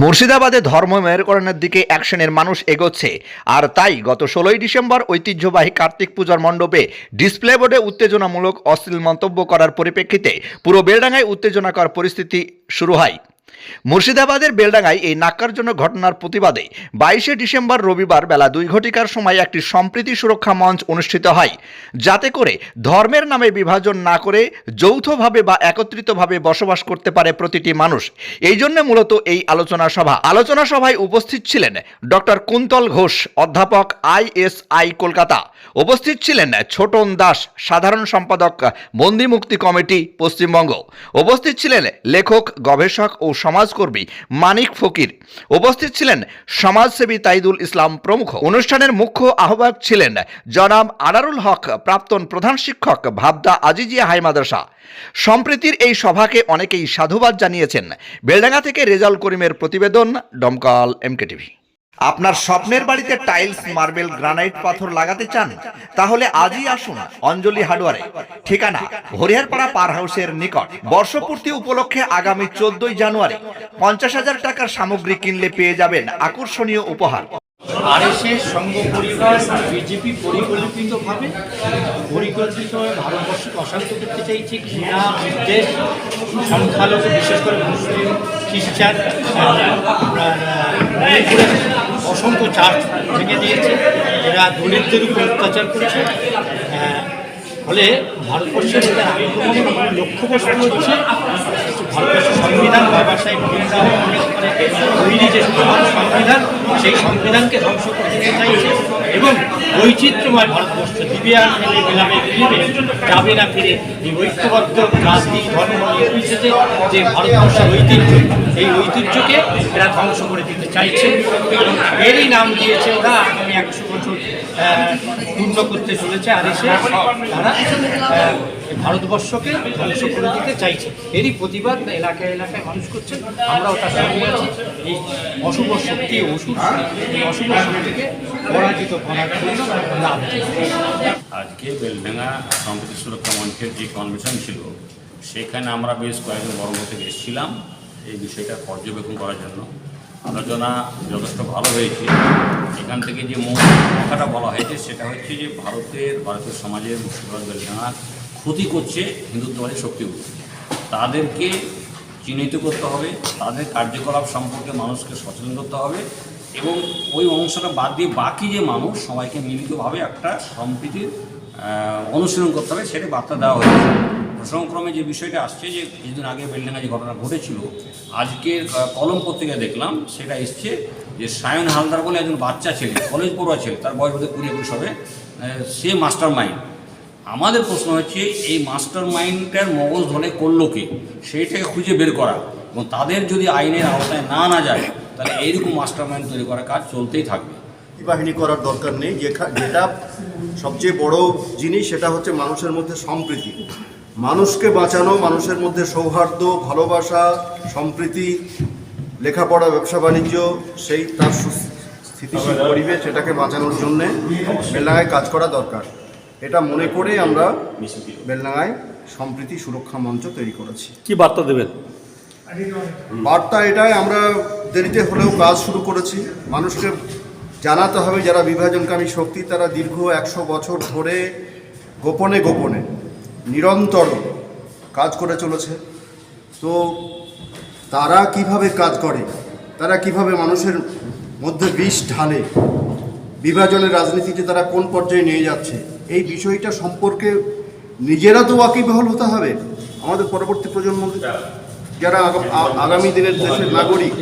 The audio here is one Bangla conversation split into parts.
মুর্শিদাবাদে ধর্ম মেরকরণের দিকে অ্যাকশনের মানুষ এগোচ্ছে। আর তাই গত ষোলোই ডিসেম্বর ঐতিহ্যবাহী কার্তিক পূজার মণ্ডপে ডিসপ্লে বোর্ডে উত্তেজনামূলক অশ্লীল মন্তব্য করার পরিপ্রেক্ষিতে পুরো বেলডাঙ্গায় উত্তেজনাকর পরিস্থিতি শুরু হয়। মুর্শিদাবাদের বেলডাঙ্গায় এই নাক্কারজনক ঘটনার প্রতিবাদে বাইশে ডিসেম্বর রবিবার বেলা দুই ঘটিকার সময় একটি সম্প্রীতি সুরক্ষা মঞ্চ অনুষ্ঠিত হয়। যাতে করে ধর্মের নামে বিভাজন না করে যৌথভাবে বা একত্রিতভাবে বসবাস করতে পারে প্রতিটি মানুষ। এই জন্য মূলত এই আলোচনা সভা। আলোচনা সভায় উপস্থিত ছিলেন ডক্টর কুন্তল ঘোষ, অধ্যাপক আইএসআই কলকাতা। উপস্থিত ছিলেন ছোটন দাস, সাধারণ সম্পাদক বন্দি মুক্তি কমিটি, পশ্চিমবঙ্গ। উপস্থিত ছিলেন লেখক, গবেষক ও সমাজকর্মী মানিক ফকির। উপস্থিত ছিলেন সমাজসেবী তাইদুল ইসলাম প্রমুখ। অনুষ্ঠানের মুখ্য আহ্বায়ক ছিলেন জনাব আনারুল হক, প্রাক্তন প্রধান শিক্ষক ভাবদা আজিজিয়া হাই মাদ্রাসা। সম্প্রীতির এই সভাকে অনেকেই সাধুবাদ জানিয়েছেন। বেলডাঙ্গা থেকে রেজাল করিমের প্রতিবেদন ডমকাল এমকে টিভি আপনার স্বপ্নের বাড়িতে টাইলস, মার্বেল, গ্রানাইট পাথর লাগাতে চান, তাহলে আজই আসুন অঞ্জলি হার্ডওয়ারে। ঠিকানা, হরিহরপাড়া পার হাউসের নিকট। বর্ষপূর্তি উপলক্ষে আগামী চোদ্দই জানুয়ারি পঞ্চাশ হাজার টাকার সামগ্রী কিনলে পেয়ে যাবেন আকর্ষণীয় উপহার। ভারতবর্ষকে অশান্ত করতে চাইছে ঘৃণা বিদ্বেষ সংখ্যালঘু, বিশেষ করে মুসলিম খ্রিস্টান আপনার অসংখ্য চার্চ ভেঙে দিয়েছে। এরা দলিতদের উপর অত্যাচার করেছে। ফলে ভারতবর্ষের আক্রমণ লক্ষ্যবস্তু হচ্ছে। ভারতবর্ষের সংবিধান বাবা সাহেব ভীমরাও তৈরি যে সংবিধান, সেই সংবিধানকে ধ্বংস করতে চাইছে। এবং বৈচিত্র্যময় ভারতবর্ষ দিবিয়ান ফেলে ফিরবে যাবে না ফিরে, এই ঐক্যবদ্ধ রাজনীতি ধর্ম নির্বিশেষে যে ভারতবর্ষের ঐতিহ্য, এই ঐতিহ্যকে এরা ধ্বংস করে দিতে চাইছে। এবং এরই নাম দিয়েছে ওরা আগামী একশো বছর পূর্ণ করতে চলেছে আর এসে তারা ভারতবর্ষকে ধ্বংস করে দিতে চাইছে। এরই প্রতিবাদ এলাকায় এলাকায় মানুষ করছে আমরাও ওটা সঙ্গে আছি। এই অশুভ শক্তি, অসুর এই অশুভ শক্তিকে পরাজিত করার জন্য। আজকে বেলডাঙ্গা সম্প্রীতি সুরক্ষা মঞ্চের যে কনভেনশন ছিল, সেখানে আমরা বেশ কয়েকজন বড় থেকে এসেছিলাম। এই বিষয়টা পর্যবেক্ষণ করার জন্য। আলোচনা যথেষ্ট ভালো হয়েছে। এখান থেকে যে মূল কথাটা বলা হয়েছে, সেটা হচ্ছে যে ভারতের, ভারতীয় সমাজের মুর্শিদাবাদ বেলডাঙ্গা ক্ষতি করছে হিন্দুত্ববাদী শক্তিগুলো তাদেরকে চিহ্নিত করতে হবে, তাদের কার্যকলাপ সম্পর্কে মানুষকে সচেতন করতে হবে এবং ওই অংশটা বাদ দিয়ে বাকি যে মানুষ, সবাইকে মিলিতভাবে একটা সম্প্রীতির অনুশীলন করতে হবে সেটা বার্তা দেওয়া হয়েছে। প্রসঙ্গক্রমে যে বিষয়টা আসছে যে কিছুদিন আগে বেলডাঙ্গা যে ঘটনা ঘটেছিল আজকে আহ, কলম পত্রিকায় দেখলাম সেটা এসছে যে সায়ন হালদার বলে একজন বাচ্চা ছেলে কলেজ পড়ুয়া ছেলে তার বয়স বোধহয় কুড়ি একুশ হবে সে মাস্টার মাইন্ড আমাদের প্রশ্ন হচ্ছে এই মাস্টার মাইন্ডটার মগজ ধরে করল কি? সেইটাকে খুঁজে বের করা। এবং তাদের যদি আইনের আওতায় না না যায় তাহলে এইরকম মাস্টার মাইন্ড তৈরি করার কাজ চলতেই থাকবে। বাহিনী করার দরকার নেই যেটা সবচেয়ে বড় জিনিস সেটা হচ্ছে মানুষের মধ্যে সম্প্রীতি। মানুষকে বাঁচানো মানুষের মধ্যে সৌহার্দ্য ভালোবাসা সম্প্রীতি লেখাপড়া ব্যবসা বাণিজ্য সেই তার স্থিতিশীল পরিবেশ এটাকে বাঁচানোর জন্যে বেলডাঙায় কাজ করা দরকার। এটা মনে করে আমরা বেলডাঙায় সম্প্রীতি সুরক্ষা মঞ্চ তৈরি করেছি। কি বার্তা দেবেন? বার্তা এটাই আমরা দেরিতে হলেও কাজ শুরু করেছি। মানুষকে জানাতে হবে যারা বিভাজনকামী শক্তি তারা দীর্ঘ একশো বছর ধরে গোপনে গোপনে নিরন্তর কাজ করে চলেছে। তো তারা কীভাবে কাজ করে? তারা কীভাবে মানুষের মধ্যে বিষ ঢালে? বিভাজনের রাজনীতিতে তারা কোন পর্যায়ে নিয়ে যাচ্ছে? এই বিষয়টা সম্পর্কে নিজেরা তো ওয়াকিবহল হতে হবে। আমাদের পরবর্তী প্রজন্ম যারা আগামী দিনের দেশের নাগরিক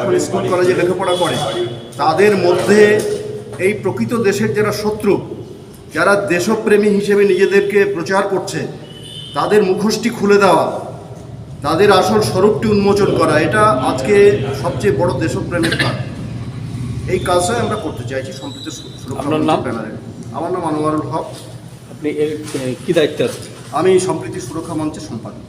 এখন স্কুল কলেজে লেখাপড়া করে, তাদের মধ্যে এই প্রকৃত দেশের যারা শত্রু যারা দেশপ্রেমী হিসেবে নিজেদেরকে প্রচার করছে তাদের মুখোশটি খুলে দেওয়া তাদের আসল স্বরূপটি উন্মোচন করা এটা আজকে সবচেয়ে বড় দেশপ্রেমের কাজ। এই কাজটাই আমরা করতে চাইছি সম্প্রীত সুরক্ষা আপনার নাম? আমার নাম আনোয়ারুল হক। আপনি কি দায়িত্বে আমি সম্প্রীতি সুরক্ষা মঞ্চের সম্পাদক।